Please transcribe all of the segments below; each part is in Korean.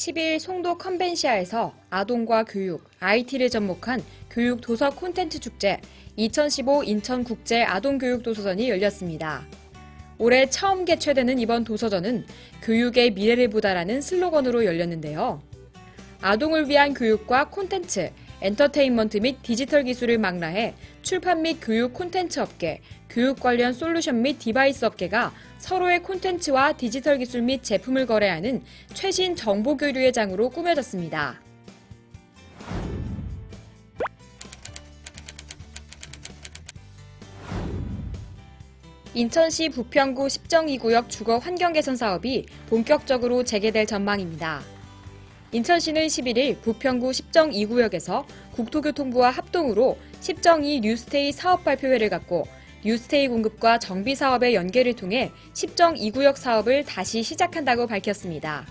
10일 송도 컨벤시아에서 아동과 교육, IT를 접목한 교육 도서 콘텐츠 축제 2015 인천 국제 아동 교육 도서전이 열렸습니다. 올해 처음 개최되는 이번 도서전은 교육의 미래를 보다라는 슬로건으로 열렸는데요. 아동을 위한 교육과 콘텐츠, 엔터테인먼트 및 디지털 기술을 망라해 출판 및 교육 콘텐츠 업계, 교육 관련 솔루션 및 디바이스 업계가 서로의 콘텐츠와 디지털 기술 및 제품을 거래하는 최신 정보 교류의 장으로 꾸며졌습니다. 인천시 부평구 10정2구역 주거 환경 개선 사업이 본격적으로 재개될 전망입니다. 인천시는 11일 부평구 10정 2구역에서 국토교통부와 합동으로 10정 2 뉴스테이 사업 발표회를 갖고 뉴스테이 공급과 정비 사업의 연계를 통해 10정 2구역 사업을 다시 시작한다고 밝혔습니다.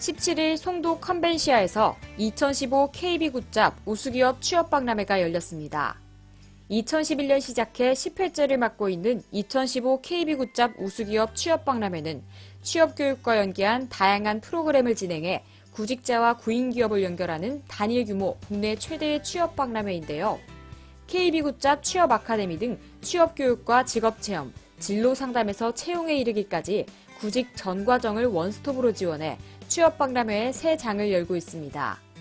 (17일) 송도 컨벤시아에서 2015 KB 굿잡 우수기업 취업박람회가 열렸습니다. 2011년 시작해 10회째를 맡고 있는 2015 KB굿잡 우수기업 취업박람회는 취업교육과 연계한 다양한 프로그램을 진행해 구직자와 구인기업을 연결하는 단일 규모 국내 최대의 취업박람회인데요. KB굿잡 취업 아카데미 등 취업교육과 직업체험, 진로 상담에서 채용에 이르기까지 구직 전 과정을 원스톱으로 지원해 취업박람회의 새 장을 열고 있습니다.